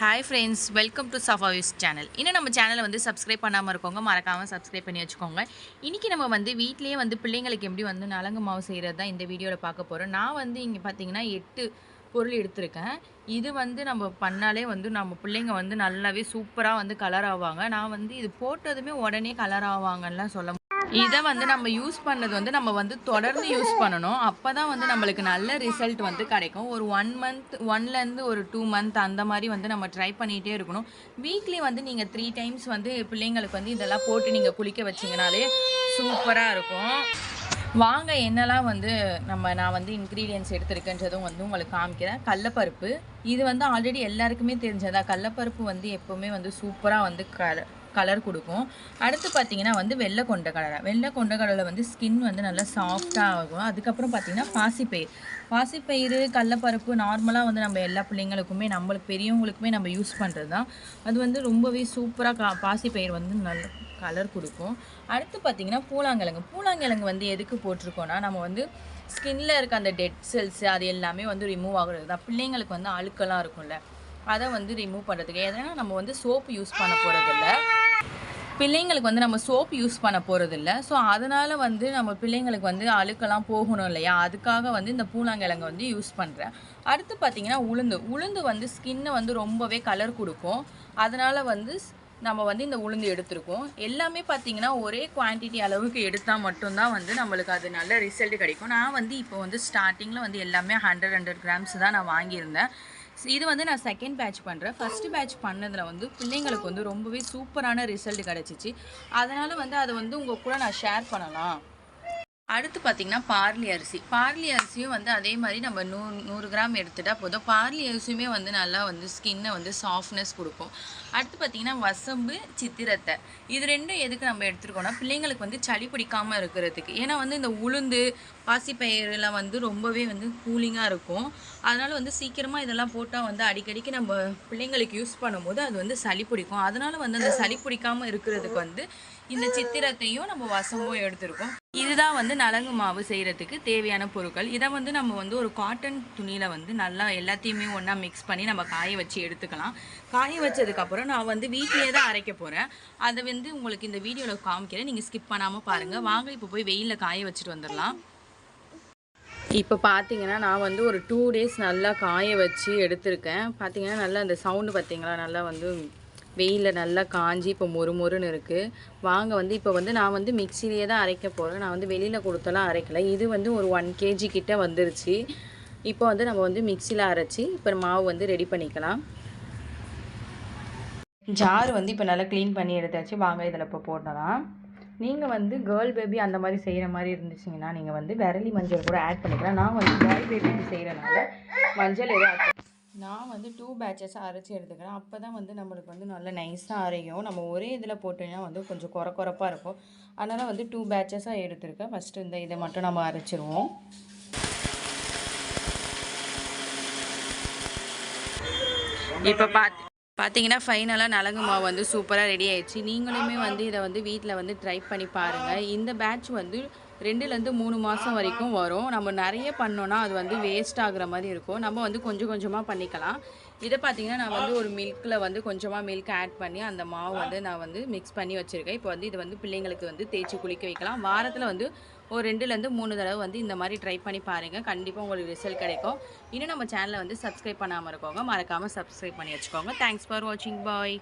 Hi friends welcome to சஃபாவிஸ் channel இன்னும் நம்ம சேனலை வந்து சப்ஸ்கிரைப் பண்ணாமல் இருக்கவங்க மறக்காமல் சப்ஸ்கிரைப் பண்ணி வச்சுக்கோங்க. இன்றைக்கி நம்ம வந்து வீட்டிலேயே வந்து பிள்ளைங்களுக்கு எப்படி வந்து நலங்கு மாவு செய்கிறது தான் இந்த வீடியோவில் பார்க்க போகிறோம் நான் வந்து இங்கே பார்த்தீங்கன்னா எட்டு பொருள் எடுத்திருக்கேன். இது வந்து நம்ம பண்ணாலே வந்து நம்ம பிள்ளைங்க வந்து நல்லாவே சூப்பராக வந்து கலர் ஆவாங்க. நான் வந்து இது போட்டதுமே உடனே கலர் ஆவாங்கலாம் சொல்ல இதை வந்து நம்ம யூஸ் பண்ணது வந்து நம்ம வந்து தொடர்ந்து யூஸ் பண்ணணும். அப்போ தான் வந்து நம்மளுக்கு நல்ல ரிசல்ட் வந்து கிடைக்கும். ஒரு ஒன் மந்த் ஒன்லேருந்து ஒரு டூ மந்த் அந்த மாதிரி வந்து நம்ம ட்ரை பண்ணிகிட்டே இருக்கணும். வீக்லி வந்து நீங்கள் த்ரீ டைம்ஸ் வந்து பிள்ளைங்களுக்கு வந்து இதெல்லாம் போட்டு நீங்கள் குளிக்க வச்சிங்கனாலே சூப்பராக இருக்கும். வாங்க என்னெல்லாம் வந்து நம்ம நான் வந்து இன்க்ரீடியன்ஸ் எடுத்திருக்கேன்றதும் வந்து உங்களுக்கு காமிக்கிறேன். கடலப்பருப்பு. இது வந்து ஆல்ரெடி எல்லாருக்குமே தெரிஞ்சதா? கடலப்பருப்பு வந்து எப்போவுமே வந்து சூப்பராக வந்து க கலர் கொடுக்கும். அடுத்து பார்த்தீங்கன்னா வந்து வெள்ளை கொண்ட கடலை வெள்ளை கொண்ட கடலை வந்து ஸ்கின் வந்து நல்லா சாஃப்டாக ஆகும். அதுக்கப்புறம் பார்த்தீங்கன்னா பாசிப்பயிர். பாசிப்பயிறு கடலப்பருப்பு நார்மலாக வந்து நம்ம எல்லா பிள்ளைங்களுக்குமே நம்மளுக்கு பெரியவங்களுக்குமே நம்ம யூஸ் பண்ணுறது தான் அது வந்து ரொம்பவே சூப்பராக கா பாசிப்பயிர் வந்து நல்ல கலர் கொடுக்கும். அடுத்து பார்த்திங்கன்னா பூலாங்கிழங்கு. பூலாங்கிழங்கு வந்து எதுக்கு போட்டிருக்கோன்னா நம்ம வந்து ஸ்கின்ல இருக்க அந்த டெட் செல்ஸ் அது எல்லாமே வந்து ரிமூவ் ஆகுறது தான் பிள்ளைங்களுக்கு வந்து அழுக்கெல்லாம் இருக்கும்ல. அதை வந்து ரிமூவ் பண்ணுறதுக்கு ஏன்னா நம்ம வந்து சோப்பு யூஸ் பண்ண போகிறதில்ல பிள்ளைங்களுக்கு வந்து நம்ம சோப் யூஸ் பண்ண போகிறதில்ல ஸோ அதனால் வந்து நம்ம பிள்ளைங்களுக்கு வந்து அழுக்கெல்லாம் போகணும் இல்லையா? அதுக்காக வந்து இந்த பூலாங்கிழங்கு வந்து யூஸ் பண்ணுறேன் அடுத்து பார்த்திங்கன்னா உளுந்து. உளுந்து வந்து ஸ்கின்னை வந்து ரொம்பவே கலர் கொடுக்கும். அதனால் வந்து நம்ம வந்து இந்த உளுந்து எடுத்திருக்கோம். எல்லாமே பார்த்திங்கன்னா ஒரே குவான்டிட்டி அளவுக்கு எடுத்தால் மட்டும்தான் வந்து நம்மளுக்கு அது நல்ல ரிசல்ட் கிடைக்கும். நான் வந்து இப்போ வந்து ஸ்டார்டிங்கில் வந்து எல்லாமே ஹண்ட்ரட் ஹண்ட்ரட் கிராம்ஸ் தான் நான் வாங்கியிருந்தேன். இது வந்து நான் செகண்ட் பேட்ச் பண்ணுறேன் ஃபஸ்ட்டு பேட்ச் பண்ணதில் வந்து பிள்ளைங்களுக்கு வந்து ரொம்பவே சூப்பரான ரிசல்ட் கிடச்சிச்சு. அதனால் வந்து அதை வந்து உங்கள் கூட நான் ஷேர் பண்ணலாம். அடுத்து பார்த்திங்கன்னா பார்லி அரிசி. பார்லி அரிசியும் வந்து அதே மாதிரி நம்ம நூ நூறு கிராம் எடுத்துட்டால் போதும். பார்லி அரிசியுமே வந்து நல்லா வந்து ஸ்கின்னை வந்து சாஃப்ட்னஸ் கொடுக்கும். அடுத்து பார்த்திங்கன்னா வசம்பு சித்திரத்தை. இது ரெண்டும் எதுக்கு நம்ம எடுத்துருக்கோம்னா பிள்ளைங்களுக்கு வந்து சளி பிடிக்காமல் இருக்கிறதுக்கு. ஏன்னா வந்து இந்த உளுந்து பாசிப்பயிரெலாம் வந்து ரொம்பவே வந்து கூலிங்காக இருக்கும். அதனால் வந்து சீக்கிரமாக இதெல்லாம் போட்டால் வந்து அடிக்கடிக்கு நம்ம பிள்ளைங்களுக்கு யூஸ் பண்ணும்போது அது வந்து சளி பிடிக்கும். அதனால் வந்து அந்த சளி பிடிக்காமல் இருக்கிறதுக்கு வந்து இந்த சித்திரத்தையும் நம்ம வசம்பும் எடுத்திருக்கோம். இதுதான் வந்து நலங்கு மாவு செய்கிறதுக்கு தேவையான பொருட்கள். இதை வந்து நம்ம வந்து ஒரு காட்டன் துணியில் வந்து நல்லா எல்லாத்தையுமே ஒன்றா மிக்ஸ் பண்ணி நம்ம காய வச்சு எடுத்துக்கலாம். காய வச்சதுக்கப்புறம் நான் வந்து வீட்டிலே தான் அரைக்க போகிறேன் அதை வந்து உங்களுக்கு இந்த வீடியோவில் காமிக்கிறேன். நீங்கள் ஸ்கிப் பண்ணாமல் பாருங்கள் வாங்க இப்போ போய் வெயிலில் காய வச்சுட்டு வந்துடலாம். இப்போ பார்த்தீங்கன்னா நான் வந்து ஒரு டூ டேஸ் நல்லா காய வச்சு எடுத்திருக்கேன். பார்த்தீங்கன்னா நல்லா அந்த சவுண்டு பார்த்தீங்களா நல்லா வந்து வெயிலில் நல்லா காஞ்சி இப்போ மொறு மொறுன்னு இருக்குது வாங்க வந்து இப்போ வந்து நான் வந்து மிக்சிலேயே தான் அரைக்க போகிறேன் நான் வந்து வெளியில் கொடுத்தலாம் அரைக்கலை. இது வந்து ஒரு ஒன் கேஜி கிட்டே வந்துருச்சு. இப்போ வந்து நம்ம வந்து மிக்சியில் அரைச்சி இப்போ மாவு வந்து ரெடி பண்ணிக்கலாம். ஜார் வந்து இப்போ நல்லா க்ளீன் பண்ணி எடுத்தாச்சு. வாங்க இதில் இப்போ போடலாம். நீங்கள் வந்து கேர்ள் பேபி அந்த மாதிரி செய்கிற மாதிரி இருந்துச்சிங்கன்னா நீங்கள் வந்து விரலி மஞ்சள் கூட ஆட் பண்ணிக்கலாம். நான் வந்து பாய் பேபி செய்கிறனால மஞ்சள் எதுவும் ஆட் நான் வந்து டூ பேட்சஸாக அரைச்சி எடுத்துக்கிறேன். அப்போ தான் வந்து நம்மளுக்கு வந்து நல்லா நைஸாக அரையும். நம்ம ஒரே இதில் போட்டோம்னா வந்து கொஞ்சம் குறை குறப்பாக இருக்கும். அதனால் வந்து டூ பேட்சஸாக எடுத்துருக்கேன். ஃபஸ்ட்டு இந்த இதை மட்டும் நம்ம அரைச்சிருவோம். இப்போ பார்த்து பார்த்தீங்கன்னா ஃபைனலாக நலங்கு மாவு வந்து சூப்பராக ரெடி ஆயிடுச்சு. நீங்களுமே வந்து இதை வந்து வீட்டில் வந்து ட்ரை பண்ணி பாருங்கள் இந்த பேட்ச் வந்து ரெண்டுலேருந்து மூணு மாதம் வரைக்கும் வரும். நம்ம நிறைய பண்ணோன்னா அது வந்து வேஸ்ட் ஆகுற மாதிரி இருக்கும். நம்ம வந்து கொஞ்சம் கொஞ்சமாக பண்ணிக்கலாம். இதை பார்த்தீங்கன்னா நான் வந்து ஒரு மில்கில் வந்து கொஞ்சமாக மில்க் ஆட் பண்ணி அந்த மாவு வந்து நான் வந்து மிக்ஸ் பண்ணி வச்சுருக்கேன். இப்போ வந்து இது வந்து பிள்ளைங்களுக்கு வந்து தேய்ச்சி குளிக்க வைக்கலாம். வாரத்தில் வந்து ஒரு ரெண்டுலேருந்து மூணு தடவை வந்து இந்த மாதிரி ட்ரை பண்ணி பாருங்கள் கண்டிப்பாக உங்களுக்கு ரிசல்ட் கிடைக்கும். இன்னும் நம்ம சேனலை வந்து சப்ஸ்கிரைப் பண்ணாமல் இருக்கோங்க. மறக்காமல் சப்ஸ்கிரைப் பண்ணி வச்சுக்கோங்க. தேங்க்ஸ் ஃபார் வாட்சிங் பாய்